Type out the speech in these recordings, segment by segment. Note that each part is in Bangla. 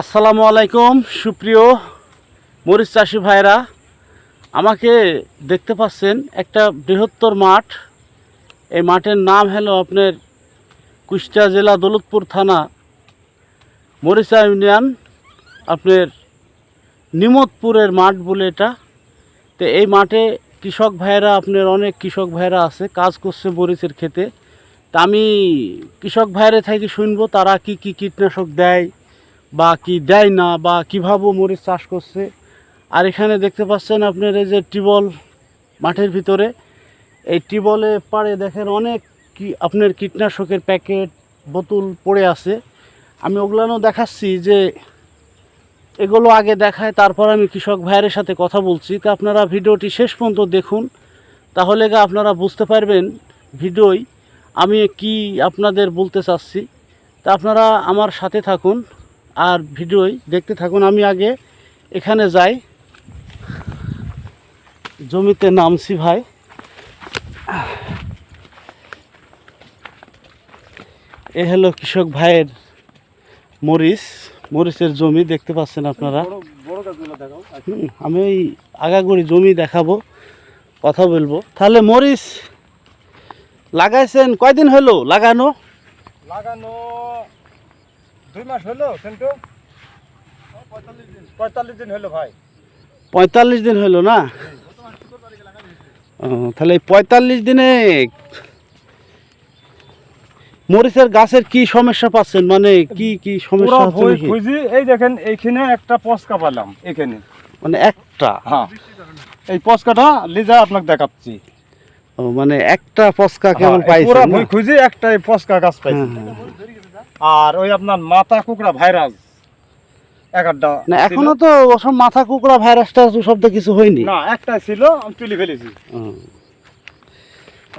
আসসালামু আলাইকুম, সুপ্রিয় মরিচ চাষি ভাইরা। আমাকে দেখতে পাচ্ছেন একটা বৃহত্তর মাঠ। এই মাঠের নাম হলো আপনার কুষ্টিয়া জেলা দৌলতপুর থানা মরিচা ইউনিয়ন। আপনার নিমতপুরের মাঠ বলে এটা। তো এই মাঠে কৃষক ভাইরা, আপনার অনেক কৃষক ভাইরা আছে, কাজ করছে মরিচের ক্ষেতে। তা আমি কৃষক ভাইরা থেকে শুনব, তারা কি কি কীটনাশক দেয় বা কি দেয় না বা কীভাবে মরিচ চাষ করছে। আর এখানে দেখতে পাচ্ছেন আপনার এই যে টিবল মাঠের ভিতরে। এই টিবলে পাড়ে দেখেন অনেক কি আপনার কীটনাশকের প্যাকেট, বোতল পড়ে আছে। আমি ওগুলানো দেখাচ্ছি যে এগুলো আগে দেখায়, তারপর আমি কৃষক ভাইয়ের সাথে কথা বলছি। তা আপনারা ভিডিওটি শেষ পর্যন্ত দেখুন, তাহলে গা আপনারা বুঝতে পারবেন ভিডিওই আমি কি আপনাদের বলতে চাচ্ছি। তা আপনারা আমার সাথে থাকুন। আর ভিডিওই দেখতে থাকুন। আমি আগে এখানে যাই। জমিতে নামছি ভাই। এ হলো কৃষক ভাইয়ের মরিচ। মরিচের জমি দেখতে পাচ্ছেন আপনারা। আমি ওই আগাগড়ি জমি দেখাবো কথা বলব। তাহলে মরিচ লাগাইছেন কয়দিন হলো? লাগানো? লাগানো দুই মাস হলো কিন্তু পঁয়তাল্লিশ দিন হলো ভাই। পঁয়তাল্লিশ দিন হলো না? তাহলে এই পঁয়তাল্লিশ দিনে মরিচের গাছের কি সমস্যা পাচ্ছেন? মানে কি কি সমস্যা হচ্ছে খুঁজি এই দেখেন এইখানে একটা পস্কা পেলাম এখানে মানে একটা? হ্যাঁ। এই পস্কাটা লিজা আপনাকে দেখাচ্ছি। মানে একটা পস্কা কেমন হ্যাঁ, পুরো পাইছেন? খুঁজি একটা পস্কা গাছ পাইছি। হ্যাঁ, আর ওই আপনার মাথা কুকড়া ভাইরাস। না এখনও তো ওসব মাথা কুকড়া ভাইরাসটা কিছু হয়নি। না একটা ছিল আমি তুলে ফেলেছি।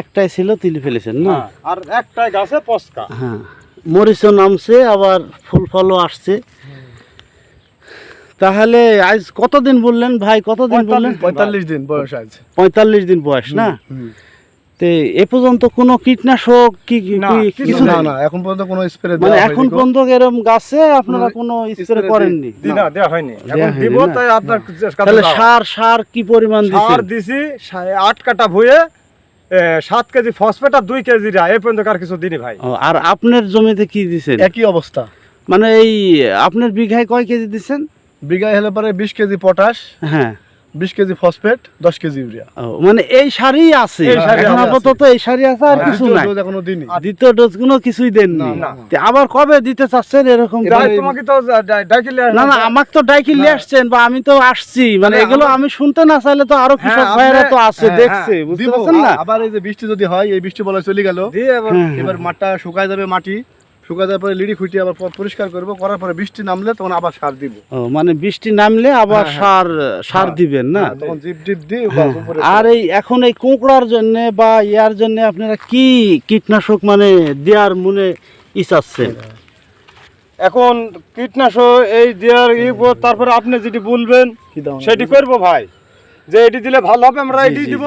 একটাই ছিল তুলে ফেলেছেন না? হ্যাঁ, আর একটাই গাছে পস্কা হ্যাঁ মরিচও নামছে আবার ফুল ফলও আসছে। তাহলে আজ কতদিন বললেন ভাই কতদিন বললেন? পঁয়তাল্লিশ দিন বয়স আছে পঁয়তাল্লিশ দিন বয়স না? তে এ পর্যন্ত কোনো কীটনাশক কি কিছু না না এখন পর্যন্ত কোনো স্প্রে মানে এখন পর্যন্ত এরকম গাছে আপনারা কোনো স্প্রে করেননি? দেওয়া হয়নি। এখন দিব তাই আপনার তাহলে সার সার কি পরিমাণ সার দিছি সা- আট কাটা ভুয়ে এ, সাত কেজি ফসফেট আর দুই কেজি রা এই পর্যন্ত আর কিছু দিনি ভাই। আর আপনার জমিতে কি দিছেন? একই অবস্থা। মানে এই আপনার বিঘায় কয় কেজি দিচ্ছেন বিঘায় হলে পরে বিশ কেজি পটাশ। হ্যাঁ। বিশ কেজি ফসফেট দশ কেজি ইউরিয়া। মানে এই সারই আছে। এখন আপাতত এই সারই আছে আর আর কিছু নাই। এখনও দিনই দ্বিতীয় ডোজগুলো কিছুই দেননি। না, না। তে আবার কবে দিতে চাচ্ছেন এরকম এটা যাই, করে? তোমাকে তো না না আমাকে তো ডাইকি আসছেন বা আমি তো আসছি। মানে এগুলো আমি শুনতে না চাইলে তো আরও কৃষক হ্যাঁ, ভাইরা তো আছে হ্যাঁ, দেখছে বুঝতে পারছেন না? আবার এই যে বৃষ্টি যদি হয় এই বৃষ্টি বলে চলে গেল। হ্যাঁ, এবার মাঠটা শুকায় যাবে মাটি। পরে লিড়ি খুঁটি আবার পরিষ্কার করব করার পরে বৃষ্টি নামলে তখন আবার সার দিব। মানে বৃষ্টি নামলে আবার হ্যাঁ, সার সার দিবেন না? হ্যাঁ, তখন জিপ দিয়ে হ্যাঁ, আর এই এখন এই কুঁকড়ার জন্য বা ইয়ার জন্য আপনারা কি কীটনাশক মানে দেওয়ার মনে ইচ্ছাচ্ছেন এখন কীটনাশক এই দেওয়ার তারপরে আপনি যেটি বলবেন সেটি করব ভাই। যে এটি দিলে ভালো হবে আমরা এটি দিব।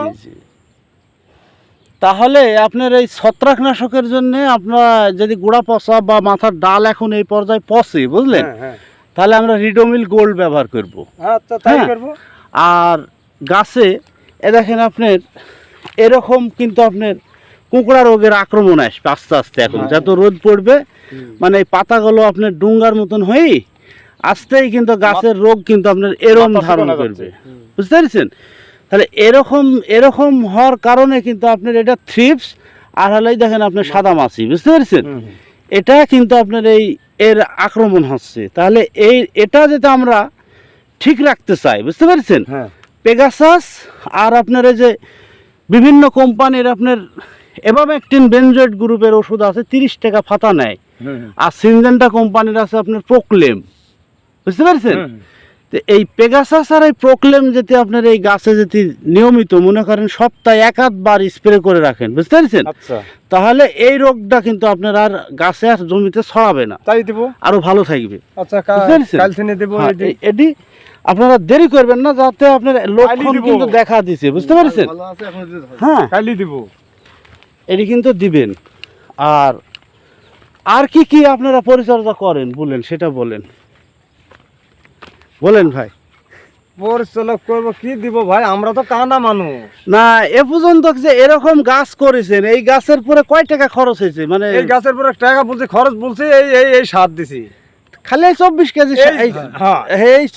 তাহলে আপনার এই ছত্রাকনাশকের জন্য আপনার যদি গোড়া পচা বা মাথার ডাল এখন এই পর্যায়ে পচে বুঝলেন? হ্যাঁ হ্যাঁ। তাহলে আমরা রিডোমিল গোল্ড ব্যবহার করব। আচ্ছা তাই হ্যাঁ। করব? আর গাছে এ দেখেন আপনার এরকম কিন্তু আপনার কুঁকড়া রোগের আক্রমণ আসবে আস্তে আস্তে এখন। যত রোদ পড়বে মানে এই পাতাগুলো আপনার ডুঙ্গার মতন হয়ে আস্তেই কিন্তু গাছের রোগ কিন্তু আপনার এরম ধারণা করবে। বুঝতে পেরেছেন? তাহলে এরকম এরকম হওয়ার কারণে কিন্তু আপনার এটা থ্রিপস আর হলেই দেখেন আপনার সাদা মাছি বুঝতে পেরেছেন? এটা কিন্তু আপনার এই এর আক্রমণ হচ্ছে। তাহলে এই এটা যেটা আমরা ঠিক রাখতে চাই বুঝতে পেরেছেন? হ্যাঁ। পেগাসাস আর আপনার এই যে বিভিন্ন কোম্পানির আপনার এভাবেকটিন বেনজয়েড গ্রুপের ওষুধ আছে তিরিশ টাকা ফাতা নেয়। আর সিনজেন্টা কোম্পানির আছে আপনার প্রোক্লেম বুঝতে পেরেছেন। তো এই পেগাসাস আর এই প্রোক্লেম যদি আপনার এই গাছে যদি নিয়মিত মনে করেন সপ্তাহে এক আধবার স্প্রে করে রাখেন বুঝতে পেরেছেন? আচ্ছা। তাহলে এই রোগটা কিন্তু আপনার আর গাছে আর জমিতে ছড়াবে না। তাই দিব? আরও ভালো থাকবে। আচ্ছা? কাল হ্যাঁ, এটি। আপনারা দেরি করবেন না যাতে আপনার লক্ষণ কিন্তু দেখা দিছে বুঝতে পেরেছেন। হ্যাঁ। কালই দিব। এটি কিন্তু দিবেন। আর আর কি কি আপনারা পরিচর্যা করেন বলেন সেটা বলেন। বলেন ভাই। পরিচালক করব কি দিব ভাই? আমরা তো কানা মানুষ। না এ পর্যন্ত যে এরকম গাছ করেছেন এই গাছের পরে কয় টাকা খরচ হয়েছে? মানে এই গাছের পরে টাকা বলছি খরচ বলছি এই এই এই সার দিছি। খালি চব্বিশ কেজি এই হ্যাঁ।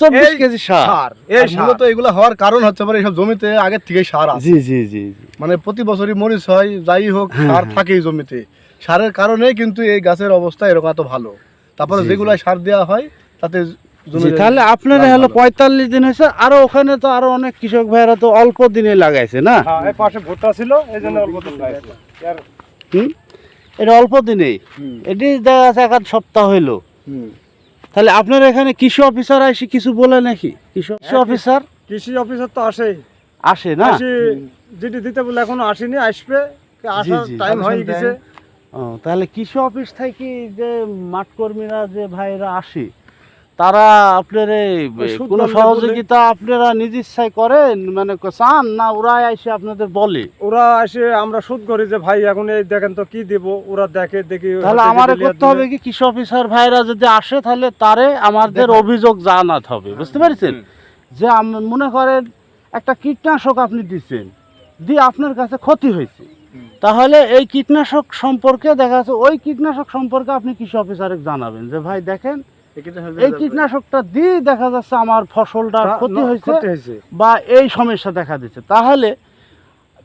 চব্বিশ কেজি সার। এই মূলত এগুলো হওয়ার কারণ হচ্ছে পারে এইসব জমিতে আগের থেকে সার আছে। জি জি জি জি। মানে প্রতি বছরই মরিচ হয় যাই হোক হ্যাঁ, সার হ্যাঁ। থাকেই জমিতে। সারের কারণেই কিন্তু এই গাছের অবস্থা এরকম এত ভালো। তারপরে যেগুলো সার দেওয়া হয় তাতে তাহলে আপনার হলো পঁয়তাল্লিশ দিন হয়েছে আরও ওখানে তো আরও অনেক কৃষক ভাইরা তো অল্প দিনে লাগাইছে না? হ্যাঁ পাশে ভুট্টা ছিল এই জন্য অল্প দিন হুম? এটা অল্প দিনেই? এটি দেখা যাচ্ছে এক সপ্তাহ হইল। হুম। তাহলে আপনার এখানে কৃষি অফিসার এসে কিছু বলে নাকি? কৃষি কৃষি অফিসার? কৃষি অফিসার তো আসেই। আসে না? আসি যেটি দিতে বলে এখনও আসেনি আসবে। আসার টাইম হয়ে গেছে। তাহলে কৃষি অফিস থেকে যে মাঠ কর্মীরা যে ভাইরা আসে তারা আপনার এই সুদ কোনো সহযোগিতা আপনারা নিজ ইচ্ছায় করেন? মানে চান না ওরা এসে আপনাদের বলে? ওরা এসে আমরা শুট করি যে ভাই এখন এই দেখেন তো কি দিব ওরা দেখে দেখি তাহলে আমারে করতে হবে কি? কৃষি অফিসার ভাইরা যদি আসে তাহলে তারে আমাদের অভিযোগ জানাতে হবে। বুঝতে পেরেছেন? যে মনে করেন একটা কীটনাশক আপনি দিচ্ছেন দিয়ে আপনার কাছে ক্ষতি হয়েছে। তাহলে এই কীটনাশক সম্পর্কে দেখা যাচ্ছে ওই কীটনাশক সম্পর্কে আপনি কৃষি অফিসারে জানাবেন যে ভাই দেখেন এই কীটনাশকটা দিয়ে দেখা যাচ্ছে আমার ফসলটা ক্ষতি হয়েছে বা এই সমস্যা দেখা দিচ্ছে। তাহলে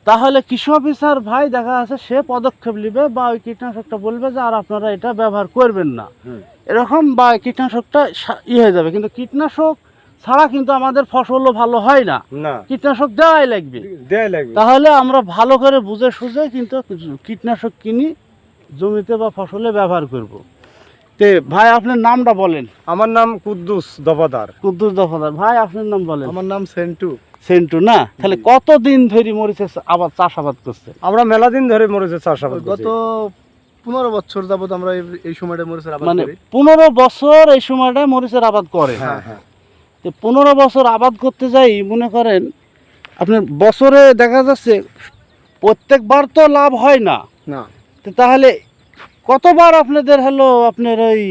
তাহলে কৃষি অফিসার ভাই দেখা যাচ্ছে সে পদক্ষেপ নেবে বা ওই কীটনাশকটা বলবে যে আর আপনারা এটা ব্যবহার করবেন না। এরকম বা কীটনাশকটা ই হয়ে যাবে। কিন্তু কীটনাশক ছাড়া কিন্তু আমাদের ফসলও ভালো হয় না। কীটনাশক দেওয়াই লাগবে। লাগবে। তাহলে আমরা ভালো করে বুঝে সুঝে কিন্তু কীটনাশক কিনি জমিতে বা ফসলে ব্যবহার করব। তে ভাই আপনার নামটা বলেন। আমার নাম কুদ্দুস দফাদার। কুদ্দুস দফাদার। ভাই আপনার নাম বলেন। আমার নাম সেন্টু। সেন্টু না? তাহলে কতদিন ধরে মরিচের আবাদ চাষাবাদ করছে? আমরা মেলা দিন ধরে মরেছে চাষাবাদ গত পনেরো বছর যাবত আমরা এই- সময়টা মরিচের আবাদ মানে পনেরো বছর এই সময়টা মরিচের আবাদ করে। হ্যাঁ হ্যাঁ। তো পনেরো বছর আবাদ করতে যাই মনে করেন আপনার বছরে দেখা যাচ্ছে প্রত্যেকবার তো লাভ হয় না। না। তো তাহলে কতবার আপনাদের হলো আপনার ওই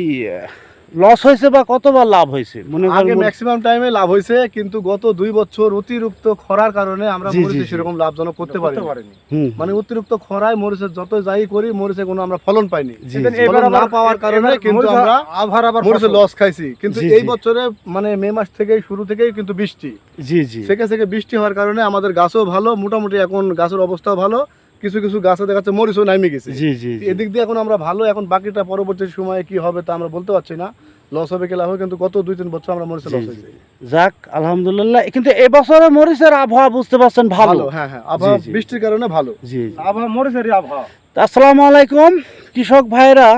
লস হয়েছে বা কতবার লাভ হয়েছে? মনে আগে ম্যাক্সিমাম টাইমে লাভ হয়েছে কিন্তু গত দুই বছর অতিরিক্ত খরার কারণে আমরা মরিচে সেরকম লাভজনক করতে পারি করতে পারিনি। মানে অতিরিক্ত খরায় মরিচের যত যাই করি মরিচে কোনো আমরা ফলন পাইনি। না পাওয়ার কারণে কিন্তু আমরা আবার আবার মরিচে লস খাইছি। কিন্তু এই বছরে মানে মে মাস থেকে শুরু থেকেই কিন্তু বৃষ্টি। জি জি। থেকে থেকে বৃষ্টি হওয়ার কারণে আমাদের গাছও ভালো মোটামুটি এখন গাছের অবস্থাও ভালো। কিছু কিছু গাছে দেখা যাচ্ছে মরিচও নামে গেছে। জি জি। এদিক দিয়ে এখন আমরা ভালো এখন বাকিটা পরবর্তী সময়ে কি হবে তা আমরা বলতে পারছি না। লস হবে কি লাভ হবে কিন্তু গত দুই তিন বছর আমরা মরিচে লস। হয়েছে। যাক আলহামদুলিল্লাহ। কিন্তু এবছরে মরিচের আবহাওয়া বুঝতে পারছেন ভালো। হ্যাঁ হ্যাঁ আবহাওয়া বৃষ্টির কারণে ভালো। জি। আবহাওয়া মরিচেরই আবহাওয়া। আসসালামু আলাইকুম। কৃষক ভাইরা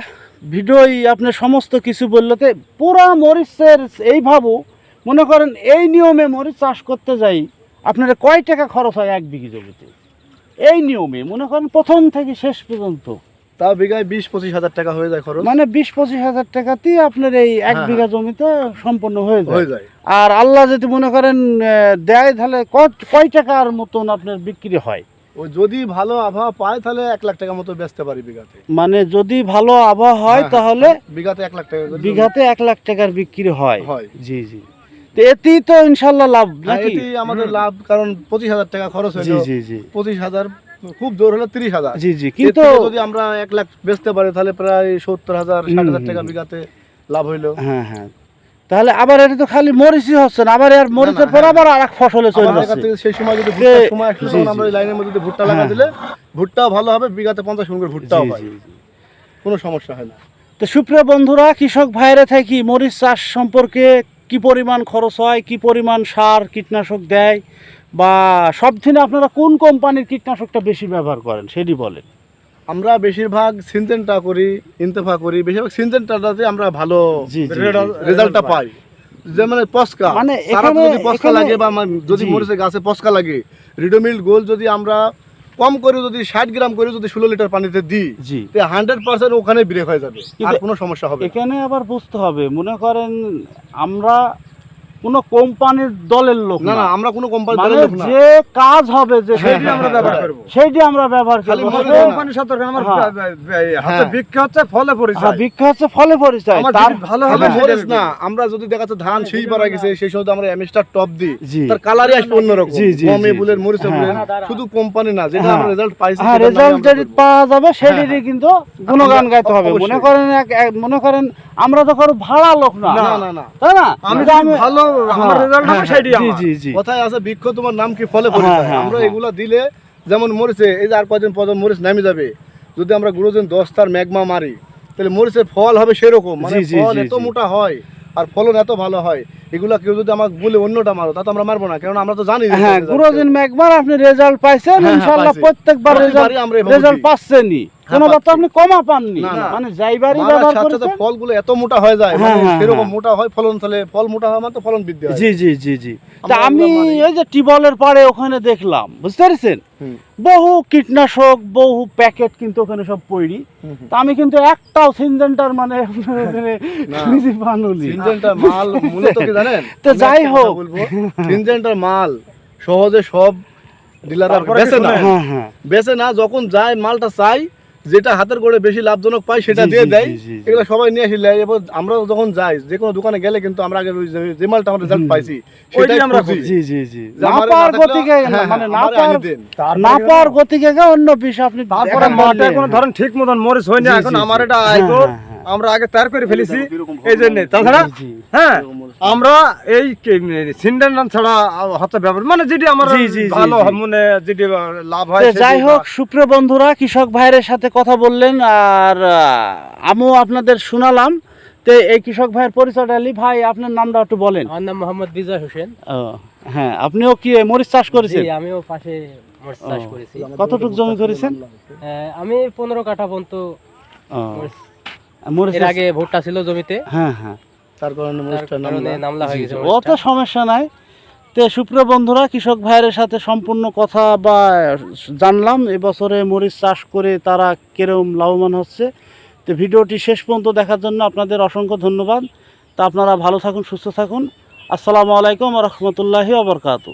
ভিডিওই আপনি সমস্ত কিছু বললোতে পুরা মরিচের এই ভাবু মনে করেন এই নিয়মে মরিচ চাষ করতে যাই আপনার কয় টাকা খরচ হয় এক বিঘি জমিতে? এই নিয়মে মনে করেন প্রথম থেকে শেষ পর্যন্ত। তাও বিঘায় বিশ পঁচিশ হাজার টাকা হয়ে যায় খরচ? মানে বিশ পঁচিশ হাজার টাকাতেই আপনার এই এক হ্যাঁ, বিঘা জমিতে সম্পন্ন হয়ে যায়। হয়ে যায়। আর আল্লাহ যদি মনে করেন দেয় তাহলে কয় টাকার মতন আপনার বিক্রি হয়? ও যদি ভালো আবহাওয়া পায় তাহলে এক লাখ টাকা মতো বেচতে পারি বিঘাতে। মানে যদি ভালো আবহাওয়া হয় হ্যাঁ, তাহলে বিঘাতে এক লাখ টাকা বিঘাতে এক লাখ টাকার বিক্রি হয়। হয়। জি জি। তো এতেই তো ইনশাল্লাহ লাভ নাকি? আমাদের লাভ কারণ পঁচিশ হাজার টাকা খরচ জি জি জি। পঁচিশ হাজার খুব জোর হলে তিরিশ হাজার। জি জি কিন্তু যদি আমরা এক লাখ বেচতে পারি তাহলে প্রায় সত্তর হাজার ষাট হাজার টাকা বিঘাতে লাভ হইল। হ্যাঁ হ্যাঁ। তাহলে আবার এটা তো খালি মরিচই হচ্ছে না আবার আর মরিচের পর হ্যাঁ। আবার আর এক ফসলে চলে যাচ্ছে। সেই সময় যদি ভুট্টার সময় আসলে তখন আমরা এই লাইনের মধ্যে ভুট্টা লাগা হ্যাঁ। দিলে ভুট্টাও ভালো হবে বিঘাতে পঞ্চাশ মন করে ভুট্টাও হয়। কোনো সমস্যা হয় না। তো সুপ্রিয় বন্ধুরা কৃষক ভাইরা থাকি মরিচ চাষ সম্পর্কে কি পরিমাণ খরচ হয় কি পরিমাণ সার কীটনাশক দেয় বা সব দিনে আপনারা কোন কোম্পানির কীটনাশকটা বেশি ব্যবহার করেন সেটি বলেন। আমরা বেশিরভাগ সিনজেনটা করি ইন্তেফা করি বেশিরভাগ সিনজেনটাতে আমরা ভালো রেজাল্টটা পাই। যে মানে পস্কা মানে যদি পস্কা লাগে বা যদি। মরিচে গাছে পস্কা লাগে রিডোমিল গোল যদি আমরা কম করে যদি ষাট গ্রাম করে যদি ষোলো লিটার পানিতে দিই জি হান্ড্রেড পার্সেন্ট ওখানে ব্রেক হয়ে যাবে আর কোনো সমস্যা হবে। এখানে আবার বুঝতে হবে মনে করেন আমরা কোনো কোম্পানির দলের লোক না না আমরা কোনো কোম্পানি মানে লোক না যে কাজ হবে যে সেইটি আমরা ব্যবহার করব সেইটি আমরা ব্যবহার খালি করব সেটা- না। কোম্পানি সতর্ক আমার হ্যাঁ। হাতে হ্যাঁ। বিক্রি হচ্ছে ফলে পরিচয় হ্যাঁ, বিখ্যাত হচ্ছে ফলে পরিচয় তার ভালো হবে মরিচ না আমরা যদি দেখা যাচ্ছে ধান শীষ পারা গেছে সেই সময় আমরা এমএসটার টপ দিই তার কালারই আসবে অন্যরকম জি, জি, গমে বুলের। মরিচে হ্যাঁ। বুলের শুধু কোম্পানি না যেটা হ্যাঁ। আমরা রেজাল্ট পাইছি হ্যাঁ রেজাল্ট যেটি করব। পাওয়া যাবে সেটিরই কিন্তু গুণগান গাইতে হবে। মনে করেন এক- মনে করেন আমরা তো কারও ভাড়া লোক না। না না না। তাই না? আমি ভালো আমার রেজাল্ট হবে সেইটি জি জি জি। কথায় আছে বৃক্ষ তোমার নাম কি ফলে হ্যাঁ, পরিচয় হ্যাঁ, আমরা হ্যাঁ। এগুলা দিলে যেমন মরিচে এই যে আর কদিন পর মরিচ নামে যাবে যদি আমরা গুরুজন দশটার ম্যাগমা মারি তাহলে মরিচের ফল হবে সেরকম। মানে ফল এত মোটা হয় আর ফলন এত ভালো হয় এগুলা কেউ যদি আমাকে বলে অন্যটা মারো তা তো আমরা মারবো না কারণ আমরা তো জানি হ্যাঁ result গুরুদিন আপনি রেজাল্ট পাইছেন হ্যাঁ, হ্যাঁ, ইনশাআল্লাহ প্রত্যেকবার রেজাল্ট পাচ্ছেনই। হ্যাঁ, কোনোবার তো আপনি কমা পাননি। না, না। মানে যাইবারই ব্যবহার সাথে সাথে করেছেন ফলগুলো এত মোটা হয়ে যায় হ্যাঁ, মানে হ্যাঁ, সেরকম হ্যাঁ। মোটা হয় ফলন তাহলে ফল মোটা হয় মানে তো ফলন বৃদ্ধি হয়। জি জি জি জি। তা আমি ওই যে টিবলের পাড়ে ওখানে দেখলাম বুঝতে পারছেন? বহু কীটনাশক বহু প্যাকেট কিন্তু ওখানে সব পড়ি। তা আমি কিন্তু একটাও সিনজেন্টার মানে নিজে বানুলি সিনজেন্টার মাল মূলত কি জানেন? তো যাই হোক। সিনজেন্টার মাল সহজে সব ডিলাররা বেচে না। হ্যাঁ হ্যাঁ। বেচে না যখন যায় মালটা চাই যেটা হাতের গড়ে বেশি লাভজনক পাই সেটা দিয়ে দেয়। এগুলো সবাই নিয়ে আসি লাই। এবার আমরা যখন যাই যে কোনো দোকানে গেলে কিন্তু আমরা আগে যে- মালটা আমরা রেজাল্ট পাইছি সেটাই আমরা। জি জি জি না পার গতিকে হ্যাঁ, মানে না পার তার না পার গতিকে অন্য বিষয় আপনি তারপরে মাঠে কোনো ধরেন ঠিক মতন মরিচ হয়নি না এখন আমার। এটা হ্যাঁ, হ্যাঁ, হ্যাঁ। আমরা আগে তৈরি করে ফেলেছি। এই জন্য। তাছাড়া। হ্যাঁ আমরা এই সিন্ডান ছাড়া হাতে ব্যবহার মানে যেটি আমার ভালো। হয়, মানে যেটি লাভ হয় যাই হোক সুপ্রিয় বন্ধুরা কৃষক ভাইয়ের সাথে কথা বললেন আর আমিও আপনাদের শোনালাম। তো এই কৃষক ভাইয়ের পরিচয়টা আলী ভাই আপনার নামটা একটু বলেন। আমার নাম মোহাম্মদ বিজয় হোসেন। হ্যাঁ আপনিও কি মরিচ চাষ করেছেন? আমিও পাশে মরিচ চাষ করেছি। কতটুকু জমি করেছেন? আমি পনেরো কাঠা পর্যন্ত এর আগে ভুট্টা ছিল জমিতে। হ্যাঁ হ্যাঁ। তার কারণে। নামলা হয়ে গেছে ও তো মরিচটা। সমস্যা নাই। তো সুপ্রিয় বন্ধুরা কৃষক ভাইয়ের সাথে সম্পূর্ণ কথা বা জানলাম এবছরে মরিচ চাষ করে তারা কিরম লাভবান হচ্ছে। তো ভিডিওটি শেষ পর্যন্ত দেখার জন্য আপনাদের অসংখ্য ধন্যবাদ। তা আপনারা ভালো থাকুন সুস্থ থাকুন। আসসালামু আলাইকুম রহমতুল্লাহি আবরকাতু